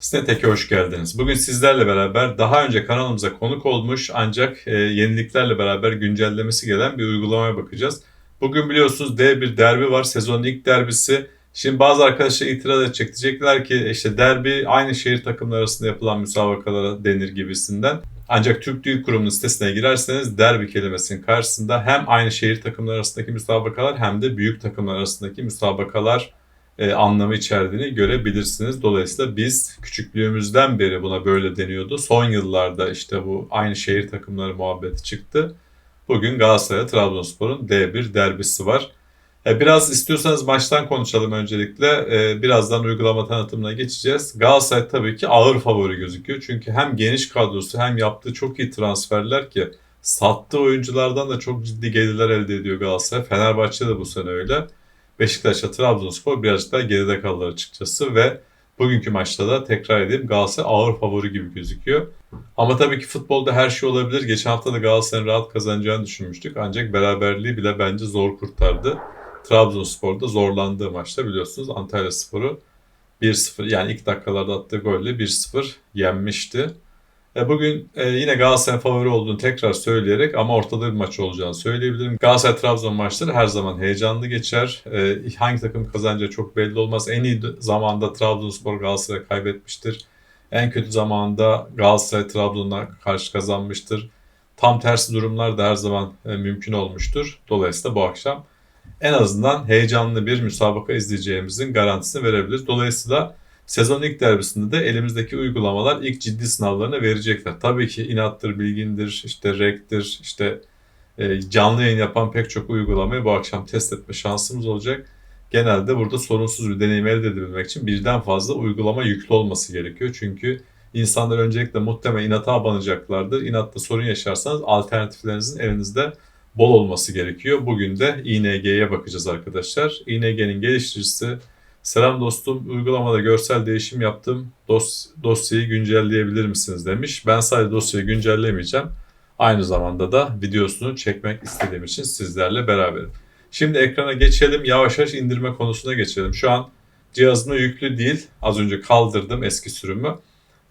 Snetek'e hoş geldiniz. Bugün sizlerle beraber daha önce kanalımıza konuk olmuş ancak e, yeniliklerle beraber güncellemesi gelen bir uygulamaya bakacağız. Bugün biliyorsunuz D1 derbi var. Sezonun ilk derbisi. Şimdi bazı arkadaşlar itiraz edecek. Diyecekler ki işte derbi aynı şehir takımları arasında yapılan müsabakalara denir gibisinden. Ancak Türk Dil Kurumu'nun sitesine girerseniz derbi kelimesinin karşısında hem aynı şehir takımları arasındaki müsabakalar hem de büyük takımlar arasındaki müsabakalar e, anlamı içerdiğini görebilirsiniz. Dolayısıyla biz küçüklüğümüzden beri buna böyle deniyordu. Son yıllarda işte bu aynı şehir takımları muhabbeti çıktı. Bugün Galatasaray Trabzonspor'un D1 derbisi var. E, biraz istiyorsanız maçtan konuşalım öncelikle. E, birazdan uygulama tanıtımına geçeceğiz. Galatasaray tabii ki ağır favori gözüküyor. Çünkü hem geniş kadrosu hem yaptığı çok iyi transferler ki sattığı oyunculardan da çok ciddi gelirler elde ediyor Galatasaray. Fenerbahçe de bu sene öyle. Beşiktaş'la Trabzonspor birazcık daha geride kaldılar açıkçası ve bugünkü maçta da tekrar edeyim Galatasaray ağır favori gibi gözüküyor. Ama tabii ki futbolda her şey olabilir. Geçen hafta da Galatasaray'ın rahat kazanacağını düşünmüştük. Ancak beraberliği bile bence zor kurtardı. Trabzonspor'da zorlandığı maçta biliyorsunuz Antalya Spor'u 1-0 yani ilk dakikalarda attığı golle 1-0 yenmişti. E, bugün e, yine Galatasaray favori olduğunu tekrar söyleyerek ama ortada bir maç olacağını söyleyebilirim. Galatasaray-Trabzon maçları her zaman heyecanlı geçer. E, hangi takım kazanacağı çok belli olmaz. En iyi zamanda Trabzonspor Galatasaray kaybetmiştir. En kötü zamanda Galatasaray Trabzon'a karşı kazanmıştır. Tam tersi durumlar da her zaman mümkün olmuştur. Dolayısıyla bu akşam en azından heyecanlı bir müsabaka izleyeceğimizin garantisini verebiliriz. Dolayısıyla Sezon ilk derbisinde de elimizdeki uygulamalar ilk ciddi sınavlarını verecekler. Tabii ki inattır, bilgindir, işte rektir, işte e, canlı yayın yapan pek çok uygulamayı bu akşam test etme şansımız olacak. Genelde burada sorunsuz bir deneyim elde edebilmek için birden fazla uygulama yüklü olması gerekiyor. Çünkü insanlar öncelikle muhtemelen inata abanacaklardır. İnatta sorun yaşarsanız alternatiflerinizin elinizde bol olması gerekiyor. Bugün de ING'ye bakacağız arkadaşlar. ING'nin geliştiricisi Selam dostum, uygulamada görsel değişim yaptım. Dos dosyayı güncelleyebilir misiniz demiş. Ben sadece dosyayı güncellemeyeceğim. Aynı zamanda da videosunu çekmek istediğim için sizlerle beraberim. Şimdi ekrana geçelim. Yavaş yavaş indirme konusuna geçelim. Şu an cihazımda yüklü değil. Az önce kaldırdım eski sürümü.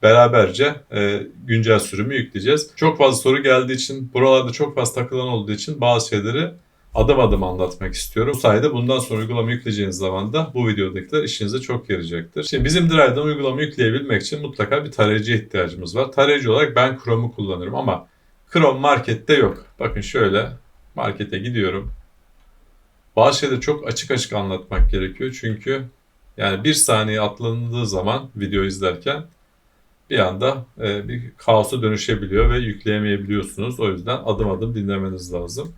Beraberce e, güncel sürümü yükleyeceğiz. Çok fazla soru geldiği için, buralarda çok fazla takılan olduğu için bazı şeyleri adım adım anlatmak istiyorum. Bu sayede bundan sonra uygulama yükleyeceğiniz zaman da bu videodakiler işinize çok yarayacaktır. Şimdi bizim Drive'dan uygulama yükleyebilmek için mutlaka bir tarayıcıya ihtiyacımız var. Tarayıcı olarak ben Chrome'u kullanırım ama Chrome markette yok. Bakın şöyle markete gidiyorum. Bazı şeyleri çok açık açık anlatmak gerekiyor çünkü yani bir saniye atlandığı zaman video izlerken bir anda e, bir kaosa dönüşebiliyor ve yükleyemeyebiliyorsunuz. O yüzden adım adım dinlemeniz lazım.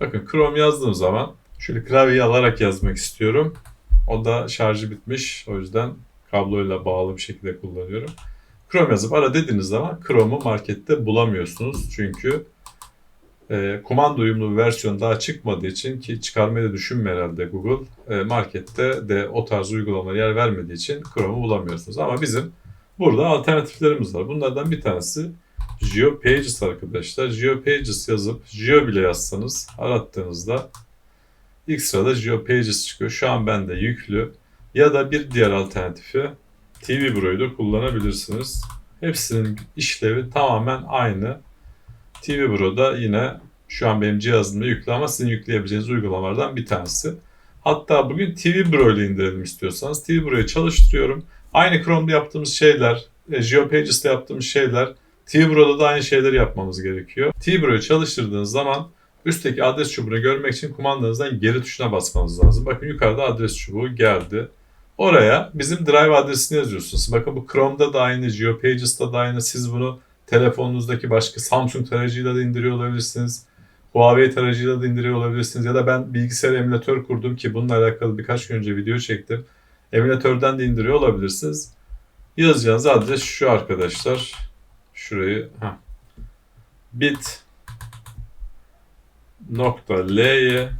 Bakın Chrome yazdığım zaman şöyle klavyeyi alarak yazmak istiyorum. O da şarjı bitmiş. O yüzden kabloyla bağlı bir şekilde kullanıyorum. Chrome yazıp ara dediğiniz zaman Chrome'u markette bulamıyorsunuz. Çünkü e, kumanda uyumlu bir versiyon daha çıkmadığı için ki çıkarmayı da düşünme herhalde Google. E, markette de o tarz uygulamalar yer vermediği için Chrome'u bulamıyorsunuz. Ama bizim burada alternatiflerimiz var. Bunlardan bir tanesi GeoPages arkadaşlar. GeoPages yazıp Geo bile yazsanız arattığınızda ilk sırada GeoPages çıkıyor. Şu an bende yüklü. Ya da bir diğer alternatifi TV Bro'yu da kullanabilirsiniz. Hepsinin işlevi tamamen aynı. TV Bro'da yine şu an benim cihazımda yüklü ama sizin yükleyebileceğiniz uygulamalardan bir tanesi. Hatta bugün TV Bro ile indirelim istiyorsanız TV Bro'yu çalıştırıyorum. Aynı Chrome'da yaptığımız şeyler, e, GeoPages'te yaptığımız şeyler T-Bro'da da aynı şeyleri yapmamız gerekiyor. T-Bro'yu çalıştırdığınız zaman üstteki adres çubuğunu görmek için kumandanızdan geri tuşuna basmanız lazım. Bakın yukarıda adres çubuğu geldi. Oraya bizim drive adresini yazıyorsunuz. Bakın bu Chrome'da da aynı, GeoPages'ta da aynı. Siz bunu telefonunuzdaki başka Samsung tarayıcıyla da indiriyor olabilirsiniz. Huawei tarayıcıyla da indiriyor olabilirsiniz. Ya da ben bilgisayar emülatör kurdum ki bununla alakalı birkaç gün önce video çektim. Emülatörden de indiriyor olabilirsiniz. Yazacağınız adres şu arkadaşlar şurayı heh. bit nokta l'ye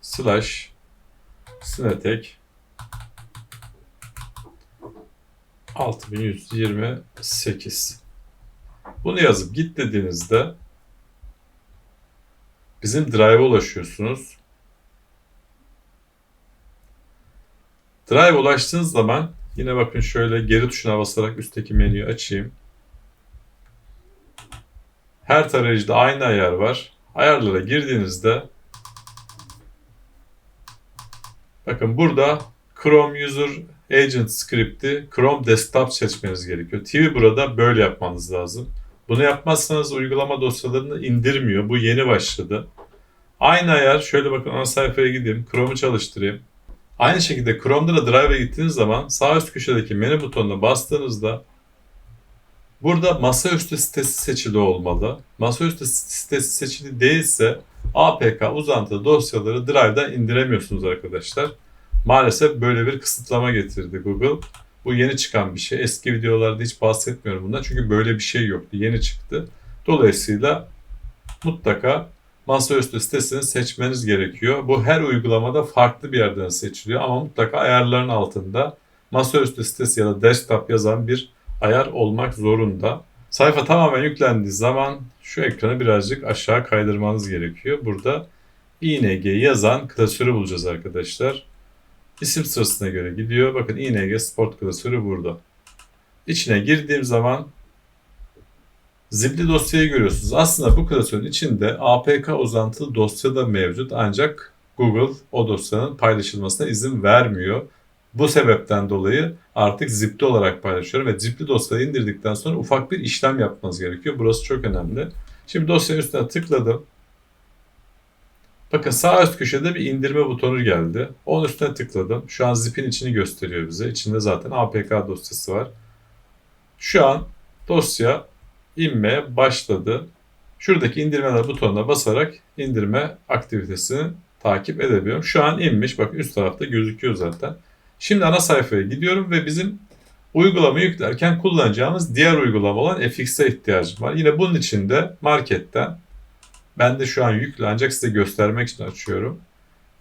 slash sinetek 6128 bunu yazıp git dediğinizde bizim drive'a ulaşıyorsunuz. Drive ulaştığınız zaman Yine bakın şöyle geri tuşuna basarak üstteki menüyü açayım. Her tarayıcıda aynı ayar var. Ayarlara girdiğinizde bakın burada Chrome User Agent script'i Chrome Desktop seçmeniz gerekiyor. TV burada böyle yapmanız lazım. Bunu yapmazsanız uygulama dosyalarını indirmiyor. Bu yeni başladı. Aynı ayar şöyle bakın ana sayfaya gideyim. Chrome'u çalıştırayım. Aynı şekilde Chrome'da da Drive'e gittiğiniz zaman sağ üst köşedeki menü butonuna bastığınızda burada masaüstü sitesi seçili olmalı. Masaüstü sitesi seçili değilse APK uzantılı dosyaları Drive'dan indiremiyorsunuz arkadaşlar. Maalesef böyle bir kısıtlama getirdi Google. Bu yeni çıkan bir şey. Eski videolarda hiç bahsetmiyorum bundan çünkü böyle bir şey yoktu. Yeni çıktı. Dolayısıyla mutlaka masaüstü sitesini seçmeniz gerekiyor. Bu her uygulamada farklı bir yerden seçiliyor ama mutlaka ayarların altında masaüstü sitesi ya da desktop yazan bir ayar olmak zorunda. Sayfa tamamen yüklendiği zaman şu ekranı birazcık aşağı kaydırmanız gerekiyor. Burada ING yazan klasörü bulacağız arkadaşlar. İsim sırasına göre gidiyor. Bakın ING Sport klasörü burada. İçine girdiğim zaman zipli dosyayı görüyorsunuz. Aslında bu klasörün içinde APK uzantılı dosya da mevcut ancak Google o dosyanın paylaşılmasına izin vermiyor. Bu sebepten dolayı artık zipli olarak paylaşıyorum ve zipli dosyayı indirdikten sonra ufak bir işlem yapmanız gerekiyor. Burası çok önemli. Şimdi dosyanın üstüne tıkladım. Bakın sağ üst köşede bir indirme butonu geldi. Onun üstüne tıkladım. Şu an zipin içini gösteriyor bize. İçinde zaten APK dosyası var. Şu an dosya inmeye başladı. Şuradaki indirmeler butonuna basarak indirme aktivitesini takip edebiliyorum. Şu an inmiş. Bak üst tarafta gözüküyor zaten. Şimdi ana sayfaya gidiyorum ve bizim uygulama yüklerken kullanacağımız diğer uygulama olan FX'e ihtiyacım var. Yine bunun için de marketten ben de şu an yüklü ancak size göstermek için açıyorum.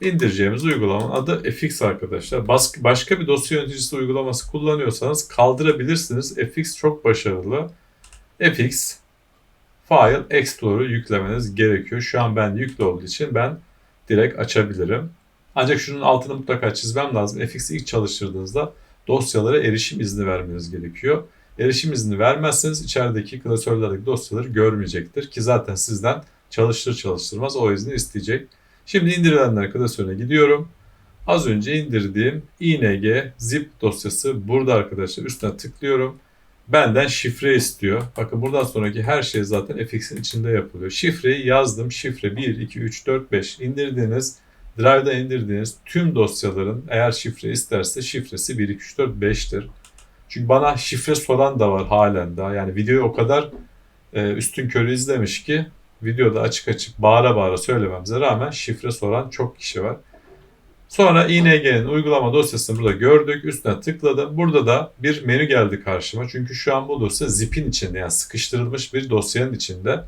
İndireceğimiz uygulamanın adı FX arkadaşlar. Başka bir dosya yöneticisi uygulaması kullanıyorsanız kaldırabilirsiniz. FX çok başarılı. FX File Explorer'ı yüklemeniz gerekiyor. Şu an ben yüklü olduğu için ben direkt açabilirim. Ancak şunun altını mutlaka çizmem lazım. FX'i ilk çalıştırdığınızda dosyalara erişim izni vermeniz gerekiyor. Erişim izni vermezseniz içerideki klasörlerdeki dosyaları görmeyecektir. Ki zaten sizden çalıştır çalıştırmaz o izni isteyecek. Şimdi indirilenler klasörüne gidiyorum. Az önce indirdiğim ING zip dosyası burada arkadaşlar. Üstüne tıklıyorum. Benden şifre istiyor. Bakın buradan sonraki her şey zaten FX'in içinde yapılıyor. Şifreyi yazdım. Şifre 1, 2, 3, 4, 5 indirdiğiniz, Drive'da indirdiğiniz tüm dosyaların eğer şifre isterse şifresi 1, 2, 3, 4, 5'tir. Çünkü bana şifre soran da var halen daha. Yani videoyu o kadar e, üstün körü izlemiş ki videoda açık açık bağıra bağıra söylememize rağmen şifre soran çok kişi var. Sonra ING'nin uygulama dosyasını burada gördük. Üstüne tıkladım. Burada da bir menü geldi karşıma. Çünkü şu an bu dosya zipin içinde yani sıkıştırılmış bir dosyanın içinde.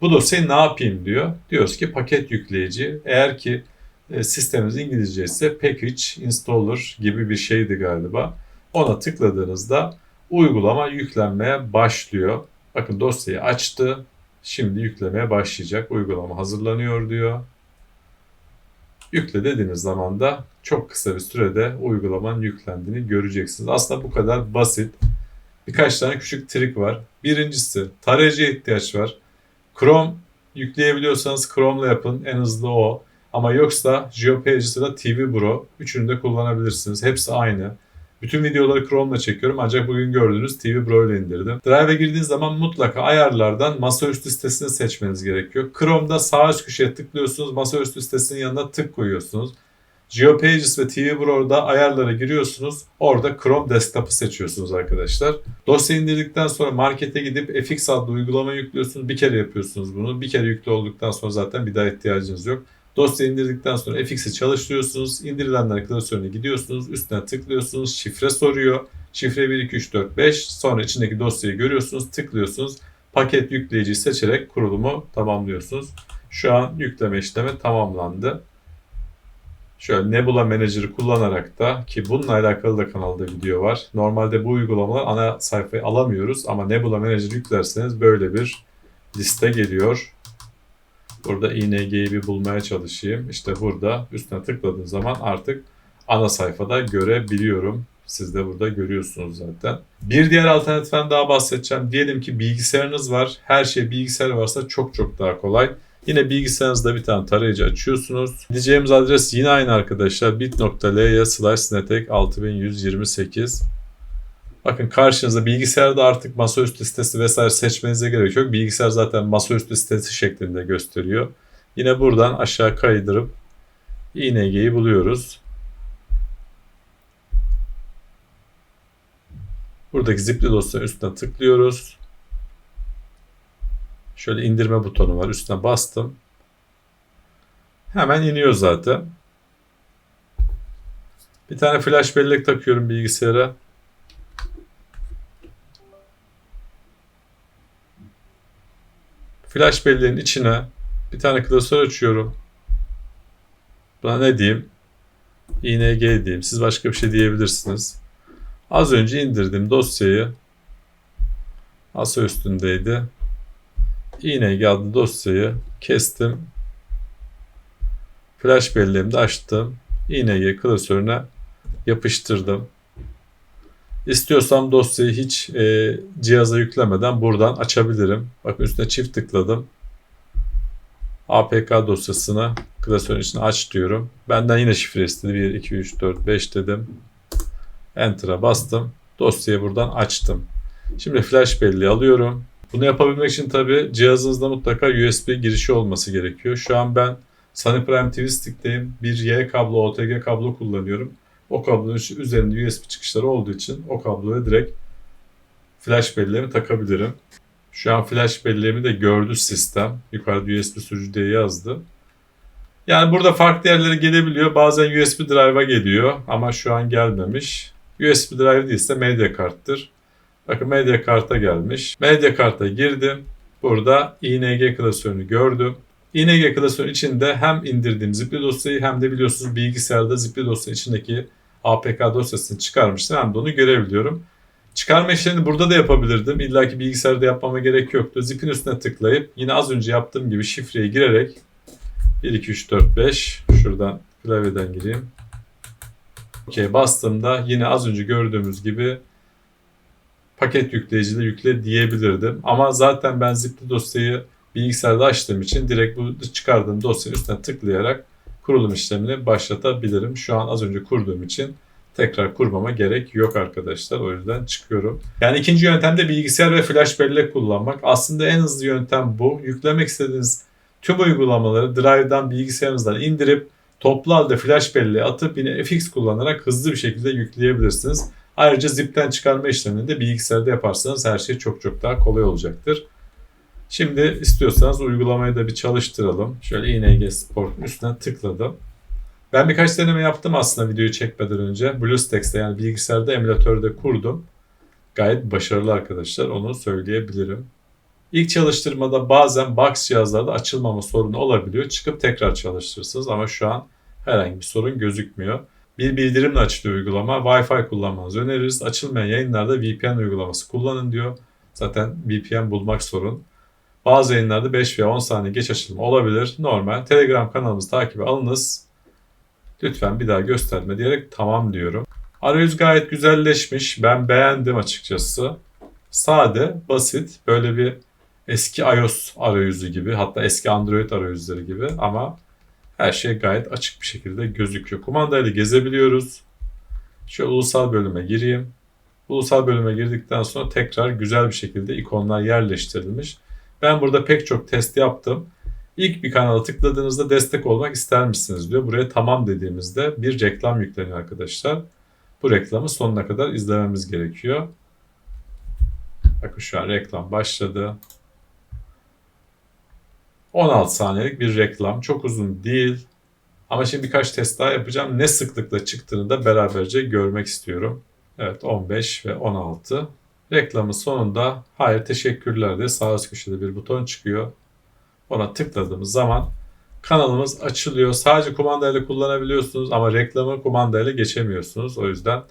Bu dosyayı ne yapayım diyor. Diyoruz ki paket yükleyici. Eğer ki e, sistemimiz İngilizce ise package installer gibi bir şeydi galiba. Ona tıkladığınızda uygulama yüklenmeye başlıyor. Bakın dosyayı açtı. Şimdi yüklemeye başlayacak. Uygulama hazırlanıyor diyor. Yükle dediğiniz zaman da çok kısa bir sürede uygulamanın yüklendiğini göreceksiniz. Aslında bu kadar basit. Birkaç tane küçük trik var. Birincisi tarayıcıya ihtiyaç var. Chrome yükleyebiliyorsanız Chrome'la yapın. En hızlı o. Ama yoksa GeoPages ya da TV Bro üçünü de kullanabilirsiniz. Hepsi aynı. Bütün videoları Chrome'la çekiyorum ancak bugün gördüğünüz TV Pro ile indirdim. Drive'e girdiğiniz zaman mutlaka ayarlardan masaüstü sitesini seçmeniz gerekiyor. Chrome'da sağ üst köşeye tıklıyorsunuz. Masaüstü sitesinin yanına tık koyuyorsunuz. GeoPages ve TV Bro'da ayarlara giriyorsunuz. Orada Chrome Desktop'ı seçiyorsunuz arkadaşlar. Dosya indirdikten sonra markete gidip FX adlı uygulama yüklüyorsunuz. Bir kere yapıyorsunuz bunu. Bir kere yüklü olduktan sonra zaten bir daha ihtiyacınız yok. Dosya indirdikten sonra FX'i çalıştırıyorsunuz. İndirilenler klasörüne gidiyorsunuz. Üstüne tıklıyorsunuz. Şifre soruyor. Şifre 1, 2, 3, 4, 5. Sonra içindeki dosyayı görüyorsunuz. Tıklıyorsunuz. Paket yükleyiciyi seçerek kurulumu tamamlıyorsunuz. Şu an yükleme işlemi tamamlandı. Şöyle Nebula Manager'ı kullanarak da ki bununla alakalı da kanalda video var. Normalde bu uygulamalar ana sayfayı alamıyoruz ama Nebula Manager yüklerseniz böyle bir liste geliyor. Burada ING'yi bir bulmaya çalışayım. İşte burada üstüne tıkladığım zaman artık ana sayfada görebiliyorum. Siz de burada görüyorsunuz zaten. Bir diğer alternatiften daha bahsedeceğim. Diyelim ki bilgisayarınız var. Her şey bilgisayar varsa çok çok daha kolay. Yine bilgisayarınızda bir tane tarayıcı açıyorsunuz. Gideceğimiz adres yine aynı arkadaşlar. bit.ly slash netek 6128. Bakın karşınızda bilgisayarda artık masaüstü sitesi vesaire seçmenize gerek yok. Bilgisayar zaten masaüstü sitesi şeklinde gösteriyor. Yine buradan aşağı kaydırıp ING'yi buluyoruz. Buradaki zipli dosyanın üstüne tıklıyoruz. Şöyle indirme butonu var. Üstüne bastım. Hemen iniyor zaten. Bir tane flash bellek takıyorum bilgisayara. Flash belleğin içine bir tane klasör açıyorum. Buna ne diyeyim? ING diyeyim. Siz başka bir şey diyebilirsiniz. Az önce indirdim dosyayı. Asa üstündeydi. ING adlı dosyayı kestim. Flash belleğimi de açtım. ING klasörüne yapıştırdım. İstiyorsam dosyayı hiç e, cihaza yüklemeden buradan açabilirim. Bakın üstüne çift tıkladım. APK dosyasını klasörün içine aç diyorum. Benden yine şifre istedi. 1, 2, 3, 4, 5 dedim. Enter'a bastım. Dosyayı buradan açtım. Şimdi flash belleği alıyorum. Bunu yapabilmek için tabi cihazınızda mutlaka USB girişi olması gerekiyor. Şu an ben Sunny Prime TV Stick'teyim. Bir Y kablo, OTG kablo kullanıyorum. O kablonun üzerinde USB çıkışları olduğu için o kabloya direkt flash belleğimi takabilirim. Şu an flash belleğimi de gördü sistem. Yukarıda USB sürücü diye yazdı. Yani burada farklı yerlere gelebiliyor. Bazen USB drive'a geliyor ama şu an gelmemiş. USB drive değilse medya karttır. Bakın medya karta gelmiş. Medya karta girdim. Burada ING klasörünü gördüm. ING klasörün içinde hem indirdiğim zipli dosyayı hem de biliyorsunuz bilgisayarda zipli dosya içindeki APK dosyasını çıkarmıştım. Hem de onu görebiliyorum. Çıkarma işlerini burada da yapabilirdim. İlla ki bilgisayarda yapmama gerek yoktu. Zipin üstüne tıklayıp yine az önce yaptığım gibi şifreyi girerek 1, 2, 3, 4, 5 şuradan klavyeden gireyim. OK bastığımda yine az önce gördüğümüz gibi paket yükleyicide yükle diyebilirdim. Ama zaten ben zipli dosyayı bilgisayarda açtığım için direkt bu çıkardığım dosyanın üstüne tıklayarak kurulum işlemini başlatabilirim. Şu an az önce kurduğum için tekrar kurmama gerek yok arkadaşlar. O yüzden çıkıyorum. Yani ikinci yöntem de bilgisayar ve flash bellek kullanmak. Aslında en hızlı yöntem bu. Yüklemek istediğiniz tüm uygulamaları Drive'dan bilgisayarınızdan indirip toplu halde flash belleğe atıp yine FX kullanarak hızlı bir şekilde yükleyebilirsiniz. Ayrıca zipten çıkarma işlemini de bilgisayarda yaparsanız her şey çok çok daha kolay olacaktır. Şimdi istiyorsanız uygulamayı da bir çalıştıralım. Şöyle ING Sport'un üstüne tıkladım. Ben birkaç deneme yaptım aslında videoyu çekmeden önce. BlueStacks'te yani bilgisayarda emülatörde kurdum. Gayet başarılı arkadaşlar onu söyleyebilirim. İlk çalıştırmada bazen box cihazlarda açılmama sorunu olabiliyor. Çıkıp tekrar çalıştırırsınız ama şu an herhangi bir sorun gözükmüyor. Bir bildirimle açılıyor uygulama. Wi-Fi kullanmanızı öneririz. Açılmayan yayınlarda VPN uygulaması kullanın diyor. Zaten VPN bulmak sorun. Bazı yayınlarda 5 veya 10 saniye geç açılma olabilir. Normal. Telegram kanalımızı takibe alınız. Lütfen bir daha gösterme diyerek tamam diyorum. Arayüz gayet güzelleşmiş. Ben beğendim açıkçası. Sade, basit, böyle bir eski iOS arayüzü gibi hatta eski Android arayüzleri gibi ama her şey gayet açık bir şekilde gözüküyor. Kumandayla gezebiliyoruz. Şöyle ulusal bölüme gireyim. Ulusal bölüme girdikten sonra tekrar güzel bir şekilde ikonlar yerleştirilmiş. Ben burada pek çok test yaptım. İlk bir kanala tıkladığınızda destek olmak ister misiniz diyor. Buraya tamam dediğimizde bir reklam yükleniyor arkadaşlar. Bu reklamı sonuna kadar izlememiz gerekiyor. Bakın şu an reklam başladı. 16 saniyelik bir reklam. Çok uzun değil. Ama şimdi birkaç test daha yapacağım. Ne sıklıkla çıktığını da beraberce görmek istiyorum. Evet 15 ve 16. Reklamın sonunda hayır teşekkürler diye sağ üst köşede bir buton çıkıyor. Ona tıkladığımız zaman kanalımız açılıyor. Sadece kumandayla kullanabiliyorsunuz ama reklamı kumandayla geçemiyorsunuz. O yüzden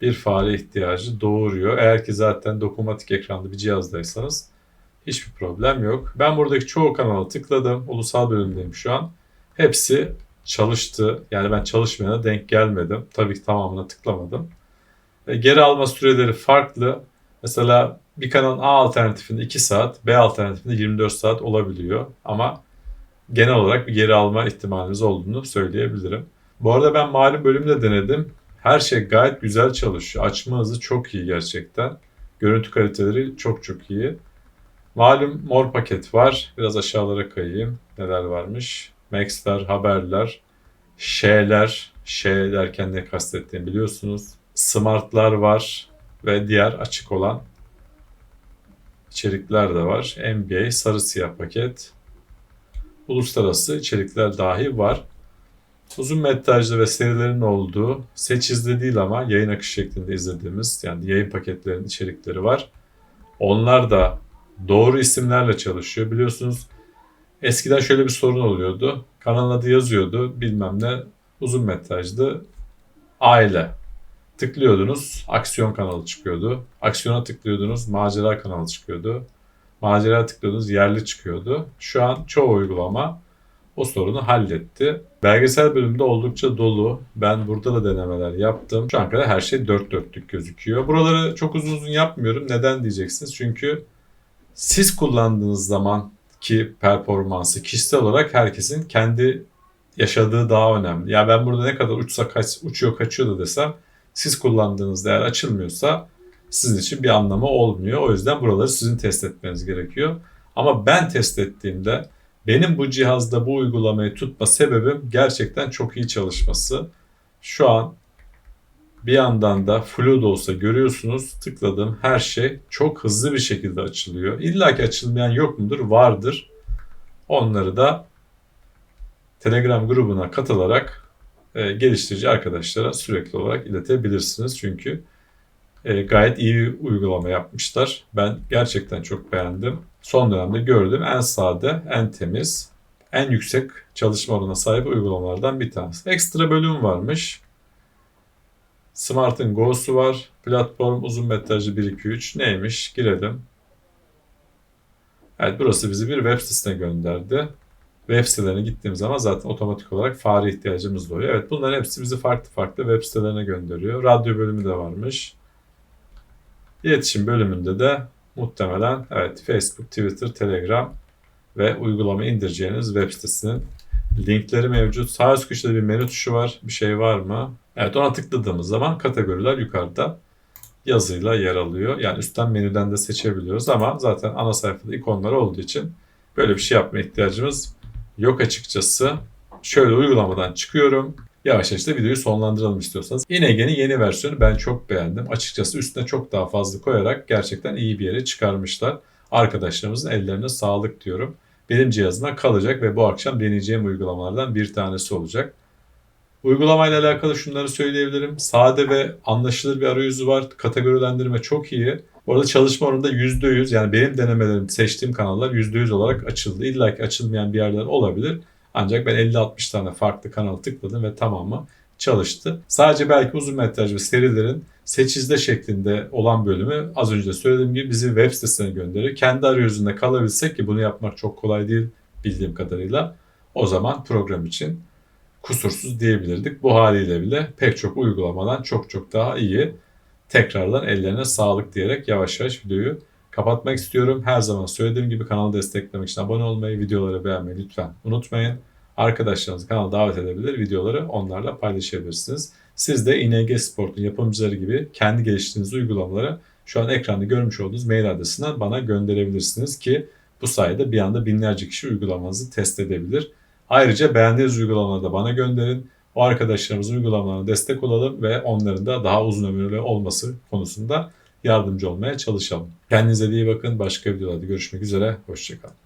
bir fare ihtiyacı doğuruyor. Eğer ki zaten dokunmatik ekranlı bir cihazdaysanız hiçbir problem yok. Ben buradaki çoğu kanala tıkladım. Ulusal bölümdeyim şu an. Hepsi çalıştı. Yani ben çalışmayana denk gelmedim. Tabii ki tamamına tıklamadım. Geri alma süreleri farklı. Mesela bir kanalın A alternatifinde 2 saat, B alternatifinde 24 saat olabiliyor. Ama genel olarak bir geri alma ihtimaliniz olduğunu söyleyebilirim. Bu arada ben malum bölümde denedim. Her şey gayet güzel çalışıyor. Açma hızı çok iyi gerçekten. Görüntü kaliteleri çok çok iyi. Malum mor paket var. Biraz aşağılara kayayım. Neler varmış? Max'ler, haberler, şeyler, şey derken ne kastettiğimi biliyorsunuz. Smart'lar var ve diğer açık olan içerikler de var. NBA sarı siyah paket. Uluslararası içerikler dahi var. Uzun metrajlı ve serilerin olduğu seçizde değil ama yayın akış şeklinde izlediğimiz yani yayın paketlerinin içerikleri var. Onlar da doğru isimlerle çalışıyor. Biliyorsunuz eskiden şöyle bir sorun oluyordu. Kanal adı yazıyordu bilmem ne uzun metrajlı aile. Tıklıyordunuz aksiyon kanalı çıkıyordu. Aksiyona tıklıyordunuz macera kanalı çıkıyordu. Macera tıklıyordunuz yerli çıkıyordu. Şu an çoğu uygulama o sorunu halletti. Belgesel bölümde oldukça dolu. Ben burada da denemeler yaptım. Şu an kadar her şey dört dörtlük gözüküyor. Buraları çok uzun uzun yapmıyorum. Neden diyeceksiniz? Çünkü siz kullandığınız zaman ki performansı kişisel olarak herkesin kendi yaşadığı daha önemli. Ya ben burada ne kadar uçsa kaç, uçuyor kaçıyor da desem siz kullandığınız değer açılmıyorsa sizin için bir anlamı olmuyor. O yüzden buraları sizin test etmeniz gerekiyor. Ama ben test ettiğimde benim bu cihazda bu uygulamayı tutma sebebim gerçekten çok iyi çalışması. Şu an bir yandan da flu da olsa görüyorsunuz tıkladığım her şey çok hızlı bir şekilde açılıyor. İlla ki açılmayan yok mudur? Vardır. Onları da Telegram grubuna katılarak e, geliştirici arkadaşlara sürekli olarak iletebilirsiniz. Çünkü e, gayet iyi bir uygulama yapmışlar. Ben gerçekten çok beğendim. Son dönemde gördüğüm en sade, en temiz, en yüksek çalışma oranına sahip uygulamalardan bir tanesi. Ekstra bölüm varmış. Smart'ın Go'su var. Platform uzun metrajlı 1-2-3 neymiş? Girelim. Evet burası bizi bir web sitesine gönderdi. Web sitelerine gittiğimiz zaman zaten otomatik olarak fare ihtiyacımız da oluyor. Evet bunların hepsi bizi farklı farklı web sitelerine gönderiyor. Radyo bölümü de varmış. İletişim bölümünde de muhtemelen evet Facebook, Twitter, Telegram ve uygulama indireceğiniz web sitesinin linkleri mevcut. Sağ üst köşede bir menü tuşu var. Bir şey var mı? Evet ona tıkladığımız zaman kategoriler yukarıda yazıyla yer alıyor. Yani üstten menüden de seçebiliyoruz ama zaten ana sayfada ikonlar olduğu için böyle bir şey yapma ihtiyacımız yok açıkçası. Şöyle uygulamadan çıkıyorum. Yavaş yavaş da videoyu sonlandıralım istiyorsanız. İNG'nin yeni versiyonu ben çok beğendim. Açıkçası üstüne çok daha fazla koyarak gerçekten iyi bir yere çıkarmışlar. Arkadaşlarımızın ellerine sağlık diyorum. Benim cihazıma kalacak ve bu akşam deneyeceğim uygulamalardan bir tanesi olacak. Uygulamayla alakalı şunları söyleyebilirim. Sade ve anlaşılır bir arayüzü var. Kategorilendirme çok iyi. Bu arada çalışma oranında %100 yani benim denemelerim seçtiğim kanallar %100 olarak açıldı. İlla ki açılmayan bir yerler olabilir. Ancak ben 50-60 tane farklı kanal tıkladım ve tamamı çalıştı. Sadece belki uzun metraj ve serilerin seçizde şeklinde olan bölümü az önce de söylediğim gibi bizi web sitesine gönderiyor. Kendi arayüzünde kalabilsek ki bunu yapmak çok kolay değil bildiğim kadarıyla. O zaman program için kusursuz diyebilirdik. Bu haliyle bile pek çok uygulamadan çok çok daha iyi. Tekrardan ellerine sağlık diyerek yavaş yavaş videoyu kapatmak istiyorum. Her zaman söylediğim gibi kanalı desteklemek için abone olmayı, videoları beğenmeyi lütfen unutmayın. Arkadaşlarınızı kanala davet edebilir, videoları onlarla paylaşabilirsiniz. Siz de ING Sport'un yapımcıları gibi kendi geliştirdiğiniz uygulamaları şu an ekranda görmüş olduğunuz mail adresinden bana gönderebilirsiniz ki bu sayede bir anda binlerce kişi uygulamanızı test edebilir. Ayrıca beğendiğiniz uygulamaları da bana gönderin. O arkadaşlarımızın uygulamalarına destek olalım ve onların da daha uzun ömürlü olması konusunda yardımcı olmaya çalışalım. Kendinize iyi bakın. Başka videolarda görüşmek üzere. Hoşçakalın.